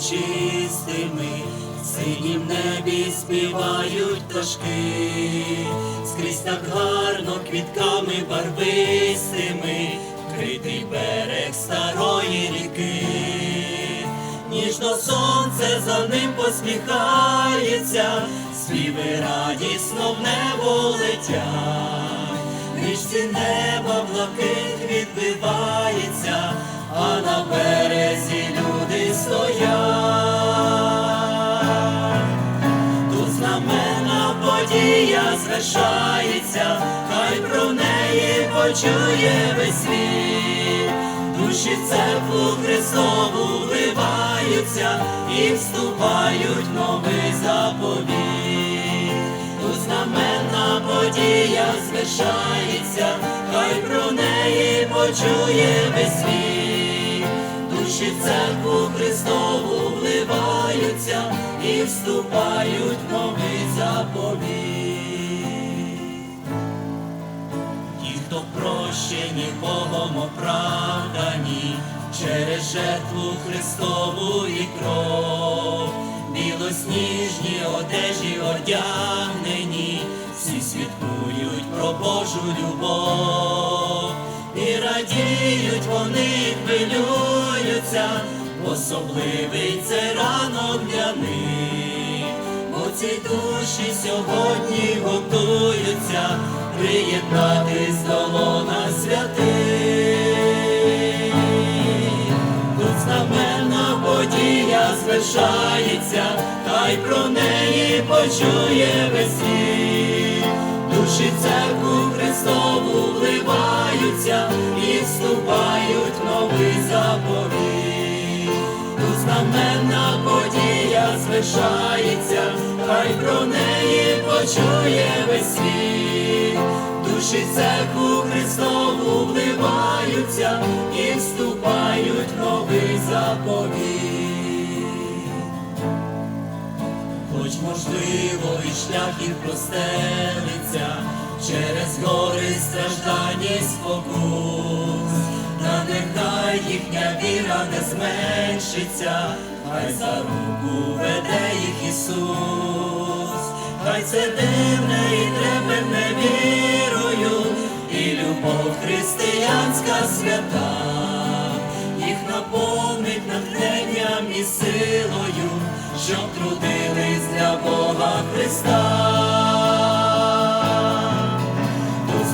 чистими, в синім небі співають пташки, скрізь так гарно квітками барвистими, критий берег старої ріки, ніжно сонце за ним посміхається, співи радісно в небо летять, річці неба блакит відбивається, на березі люди стоять. Тут знаменна подія звершається, хай про неї почує весь світ. Душі церкву Христову вливаються і вступають в новий заповіт. Тут знаменна подія звершається, хай про неї почує весь світ. Душі в церкву Христову вливаються і вступають в новий заповіт. Ті, хто прощені Богом оправдані, через жертву Христову і кров, білосніжні одежі одягнені, всі свідкують про Божу любов, і радіють вони, і хвилюються, особливий це ранок для них, бо ці душі сьогодні готуються приєднатись до лона святих. Тут знаменна подія звершається, хай про неї почує весь світ. Душі в подія хай про неї почує весь світ. Душі церкву Христову вливаються і вступають в новий заповіт. Хоч можливо і шлях їх простелиться через гори страждані й спокус, зменшиться, хай за руку веде їх Ісус, хай це дивне і трепетне вірою, і любов християнська свята, їх наповнить натхненням і силою, щоб трудились для Бога Христа.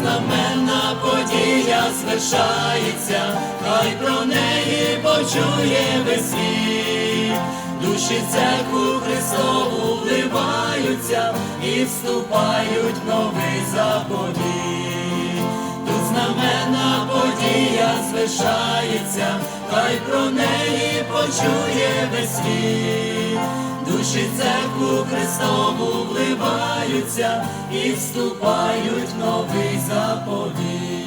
Знаменна подія звершається, хай про неї почує весь світ. Душі церкву Христову вливаються і вступають в новий заповіт. Тут знаменна подія звершається, хай про неї почує весь світ. Душі церкву Христову вливаються і вступають в новий заповіт.